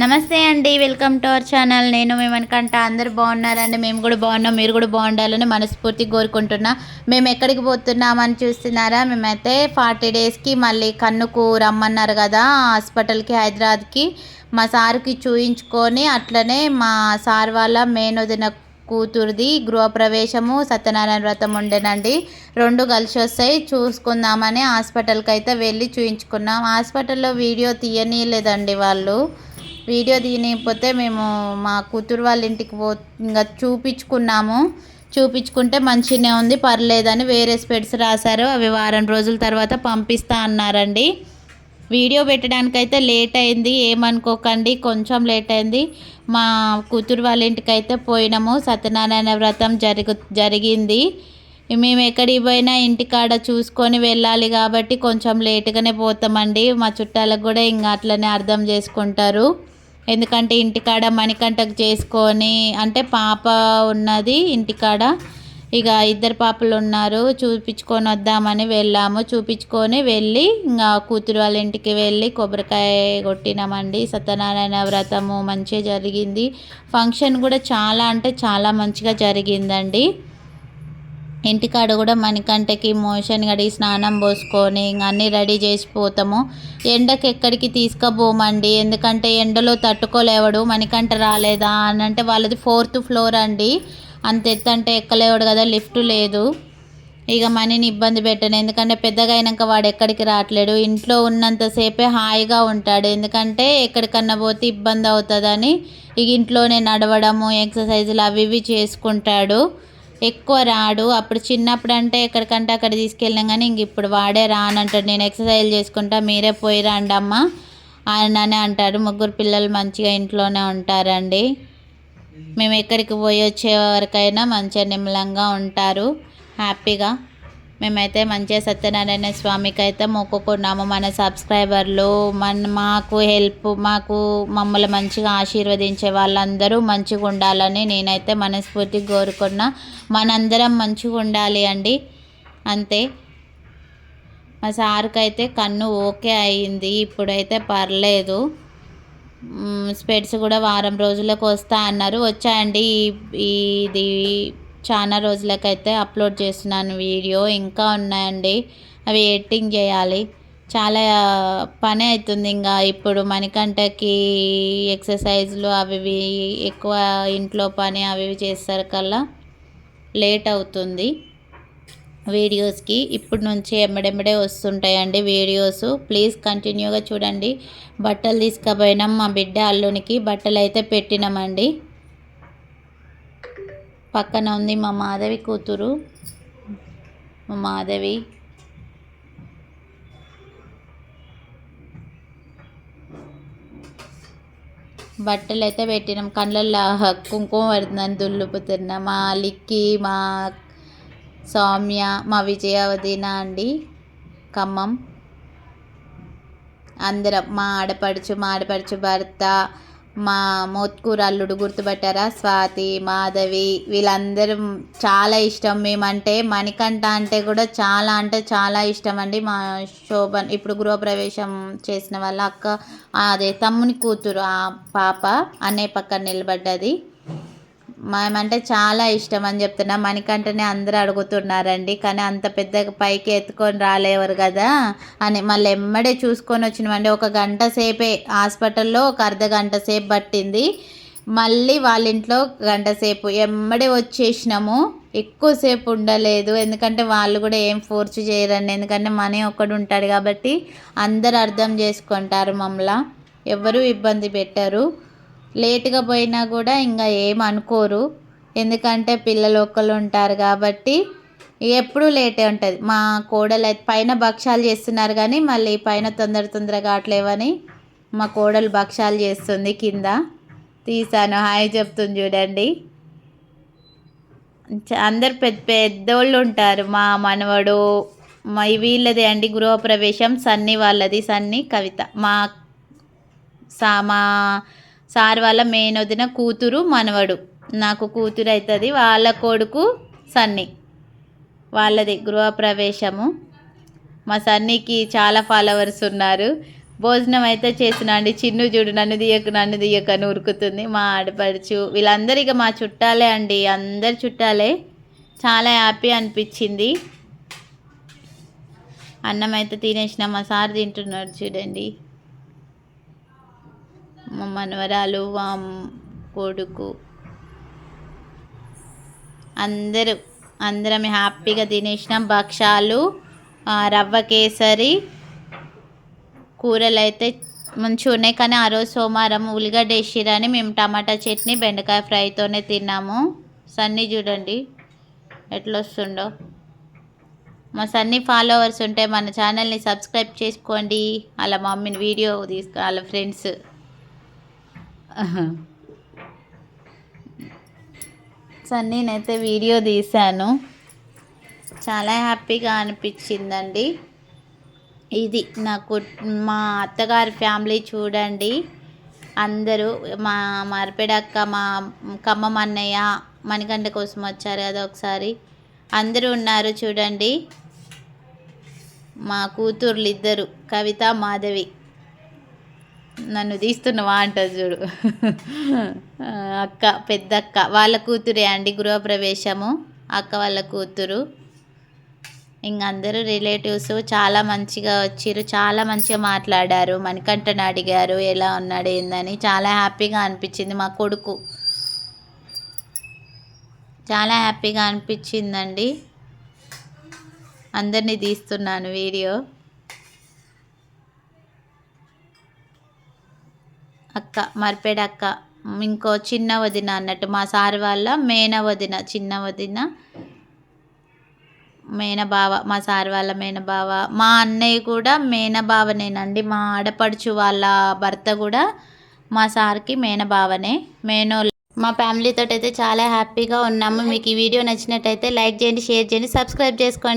నమస్తే అండి welcome to our channel. నేను మేమనుకంట అందరు బాగున్నారండి? మేము కూడా బాగున్నాం. మీరు కూడా బాగుండాలని మనస్ఫూర్తిగా కోరుకుంటున్నా. మేము ఎక్కడికి పోతున్నామని చూస్తున్నారా? మేమైతే ఫార్టీ డేస్కి మళ్ళీ కన్నుకు రమ్మన్నారు కదా హాస్పిటల్కి హైదరాబాద్కి. మా సార్కి చూయించుకొని అట్లనే మా సార్ వాళ్ళ మేనొదిన కూతురుది గృహప్రవేశము సత్యనారాయణ వ్రతం ఉండేనండి. రెండు కలిసి వస్తాయి. చూసుకుందామని హాస్పిటల్కి అయితే వెళ్ళి చూయించుకున్నాం. హాస్పిటల్లో వీడియో తీయనీయలేదండి వాళ్ళు. వీడియో తీయనిపోతే మేము మా కూతురు వాళ్ళ ఇంటికి పో ఇంకా చూపించుకున్నాము. చూపించుకుంటే మంచిగానే ఉంది పర్లేదని వేరే స్పెడ్స్ రాశారు. అవి వారం రోజుల తర్వాత పంపిస్తా అన్నారండి. వీడియో పెట్టడానికైతే లేట్ అయింది ఏమనుకోకండి కొంచెం లేట్ అయింది. మా కూతురు వాళ్ళ ఇంటికి అయితే పోయినాము సత్యనారాయణ వ్రతం జరుగు జరిగింది. మేము ఎక్కడికి పోయినా ఇంటికాడ చూసుకొని వెళ్ళాలి కాబట్టి కొంచెం లేటుగానే పోతామండి. మా చుట్టాలకు కూడా ఇంకా అట్లనే అర్థం చేసుకుంటారు. ఎందుకంటే ఇంటికాడ మణికంటకు చేసుకొని అంటే పాప ఉన్నది ఇంటికాడ. ఇక ఇద్దరు పాపలు ఉన్నారు చూపించుకొని వద్దామని వెళ్ళాము. చూపించుకొని వెళ్ళి ఇంకా కూతురు వాళ్ళ ఇంటికి వెళ్ళి కొబ్బరికాయ కొట్టినామండి. సత్యనారాయణ వ్రతము మంచిగా జరిగింది. ఫంక్షన్ కూడా చాలా అంటే చాలా మంచిగా జరిగిందండి. ఇంటికాడ కూడా మణికంటకి మోషన్ కడిగి స్నానం పోసుకొని ఇంక అన్నీ రెడీ చేసిపోతాము ఎండకి ఎక్కడికి తీసుకుపోమండి? ఎందుకంటే ఎండలో తట్టుకోలేవడు. మణికంట రాలేదా అని అంటే వాళ్ళది ఫోర్త్ ఫ్లోర్ అండి. అంత ఎత్తు అంటే ఎక్కలేవాడు కదా లిఫ్ట్ లేదు. ఇక మనీని ఇబ్బంది పెట్టను. ఎందుకంటే పెద్దగా అయినాక వాడు ఎక్కడికి రావట్లేడు. ఇంట్లో ఉన్నంతసేపే హాయిగా ఉంటాడు. ఎందుకంటే ఎక్కడికన్నా పోతే ఇబ్బంది అవుతుందని ఇక ఇంట్లోనే నడవడము ఎక్సర్సైజులు అవి ఇవి చేసుకుంటాడు. ఎక్కువ రాడు. అప్పుడు చిన్నప్పుడు అంటే ఎక్కడికంటే అక్కడ తీసుకెళ్ళినా కానీ ఇంక ఇప్పుడు వాడే రానంటాడు. నేను ఎక్సర్సైజ్ చేసుకుంటా మీరే పోయి రండి అమ్మ ఆయననే అంటారు. ముగ్గురు పిల్లలు మంచిగా ఇంట్లోనే ఉంటారండి. మేము ఎక్కడికి పోయి వచ్చే వరకైనా మంచిగా నిమ్మలంగా ఉంటారు. హ్యాపీగా. మేమైతే మంచిగా సత్యనారాయణ స్వామికి అయితే మొక్కుకున్నాము మన సబ్స్క్రైబర్లు మన మాకు హెల్ప్ మాకు మమ్మల్ని మంచిగా ఆశీర్వదించే వాళ్ళందరూ మంచిగా ఉండాలని నేనైతే మనస్ఫూర్తిగా కోరుకున్నా. మనందరం మంచిగా ఉండాలి అండి. అంతే. మా సార్కి అయితే కన్ను ఓకే అయింది. ఇప్పుడైతే పర్లేదు. స్పెడ్స్ కూడా వారం రోజులకు వస్తా అన్నారు. వచ్చాయండి ఇది చాలా రోజులకైతే అప్లోడ్ చేస్తున్నాను వీడియో. ఇంకా ఉన్నాయండి. అవి ఎడిటింగ్ చేయాలి. చాలా పని అవుతుంది ఇంకా. ఇప్పుడు మణికంటకి ఎక్సర్సైజ్లు అవి ఎక్కువ ఇంట్లో పని అవి చేస్తారు కల్లా లేట్ అవుతుంది వీడియోస్కి. ఇప్పుడు నుంచి ఎమ్మడెమ్మడే వస్తుంటాయండి వీడియోస్. ప్లీజ్ కంటిన్యూగా చూడండి. బట్టలు తీసుకుపోయినాం మా బిడ్డ అల్లునికి. బట్టలు అయితే పెట్టినామండి. పక్కన ఉంది మా మాధవి కూతురు. మా మాధవి. బట్టలు అయితే పెట్టినాం. కళ్ళల్లో కుంకుమ పడుతుందని దుల్లుపుతున్నా మా లిక్కి మా సౌమ్య మా విజయవదిన అండి. ఖమ్మం. అందరం మా ఆడపడుచు మా ఆడపడుచు భర్త మా మోత్కూరు అల్లుడు గుర్తుపట్టారా? స్వాతి మాధవి వీళ్ళందరూ చాలా ఇష్టం. మేమంటే మణికంఠ అంటే కూడా చాలా అంటే చాలా ఇష్టం అండి మా శోభన్ ఇప్పుడు గృహప్రవేశం చేసిన వాళ్ళ అక్క అదే తమ్ముని కూతురు ఆ పాప అనే పక్కన నిలబడ్డది. మేమంటే చాలా ఇష్టం అని చెప్తున్నా. మనకంటేనే అందరూ అడుగుతున్నారండి. కానీ అంత పెద్ద పైకి ఎత్తుకొని రాలేవారు కదా అని. మళ్ళీ ఎమ్మడే చూసుకొని వచ్చినామండి. ఒక గంట సేపే హాస్పిటల్లో ఒక అర్ధ గంట సేపు పట్టింది. మళ్ళీ వాళ్ళ ఇంట్లో గంట సేపు. ఎమ్మడే వచ్చేసినాము. ఎక్కువసేపు ఉండలేదు. ఎందుకంటే వాళ్ళు కూడా ఏం ఫోర్స్ చేయరండి. ఎందుకంటే మనీ ఒక్కడు ఉంటాడు కాబట్టి అందరు అర్థం చేసుకుంటారు మమ్మల్ని. ఎవరు ఇబ్బంది పెట్టరు. లేట్గా పోయినా కూడా ఇంకా ఏం అనుకోరు. ఎందుకంటే పిల్లలు ఒక్కళ్ళు ఉంటారు కాబట్టి ఎప్పుడూ లేటే ఉంటుంది. మా కోడలు అయితే పైన భక్షాలు చేస్తున్నారు కానీ మళ్ళీ పైన తొందర తొందరగా అట్లేవని మా కోడలు భక్షాలు చేస్తుంది కింద. తీసాను. హాయ్ చెప్తుంది చూడండి. అందరు పెద్ద పెద్దోళ్ళు ఉంటారు. మా మనవడు మా వీళ్ళది అండి గృహప్రవేశం. సన్ని వాళ్ళది సన్ని కవిత. మా సా మా సార్ వాళ్ళ మెయిన్ వదిన కూతురు మనవడు. నాకు కూతురు అవుతుంది వాళ్ళ కొడుకు సన్నీ. వాళ్ళది గృహప్రవేశము. మా సన్నీకి చాలా ఫాలోవర్స్ ఉన్నారు. భోజనం అయితే చేసిన అండి. చిన్ను చూడు నన్ను తీయకు నన్ను దియక అని ఉరుకుతుంది. మా ఆడపడుచు వీళ్ళందరూ ఇక మా చుట్టాలే అండి. అందరు చుట్టాలే. చాలా హ్యాపీ అనిపించింది. అన్నం అయితే తినేసిన. మా సార్ తింటున్నాడు చూడండి. మనవరాలు మా కొడుకు అందరూ అందరం హ్యాపీగా తినేసినాం. భక్షాలు రవ్వ కేసరి కూరలు అయితే మంచిగా ఉన్నాయి. కానీ ఆ రోజు సోమవారం ఉల్లిగడ్డ వేసిరని మేము టమాటా చట్నీ బెండకాయ ఫ్రైతోనే తిన్నాము. సన్నీ చూడండి ఎట్లా వస్తుండో మా సన్నీ ఫాలోవర్స్ ఉంటే మన ఛానల్ని సబ్స్క్రైబ్ చేసుకోండి. వాళ్ళ మమ్మీని వీడియో తీసుకు వాళ్ళ ఫ్రెండ్స్ సన్నీనైతే వీడియో తీశాను. చాలా హ్యాపీగా అనిపించిందండి. ఇది నాకు మా అత్తగారి ఫ్యామిలీ చూడండి. అందరూ మా మరపెడక్క మా ఖమ్మం అన్నయ్య మణికంట కోసం వచ్చారు కదా ఒకసారి. అందరూ ఉన్నారు చూడండి. మా కూతుర్లు ఇద్దరు కవిత మాధవి. నన్ను తీస్తున్నవా అంటారు చూడు. అక్క పెద్ద అక్క వాళ్ళ కూతురే అండి గృహప్రవేశము. అక్క వాళ్ళ కూతురు. ఇంక అందరూ రిలేటివ్స్ చాలా మంచిగా వచ్చారు చాలా మంచిగా మాట్లాడారు. మణికంఠను అడిగారు ఎలా ఉన్నాడు ఏందని. చాలా హ్యాపీగా అనిపించింది మా కొడుకు. చాలా హ్యాపీగా అనిపించిందండి. అందరినీ తీస్తున్నాను వీడియో. అక్క మర్పేడక్క ఇంకో చిన్న వదిన అన్నట్టు మా సార్ వాళ్ళ మేన వదిన చిన్న వదిన మేన బావ మా సార్ వాళ్ళ మేన బావ మా అన్నయ్య కూడా మేన బావనేనండి మా ఆడపడుచు వాళ్ళ భర్త కూడా మా సార్కి మేన బావనే మేనోళ్ళు మా ఫ్యామిలీతో అయితే చాలా హ్యాపీగా ఉన్నాము. మీకు ఈ వీడియో నచ్చినట్టయితే లైక్ చేయండి షేర్ చేయండి సబ్స్క్రైబ్ చేసుకోండి.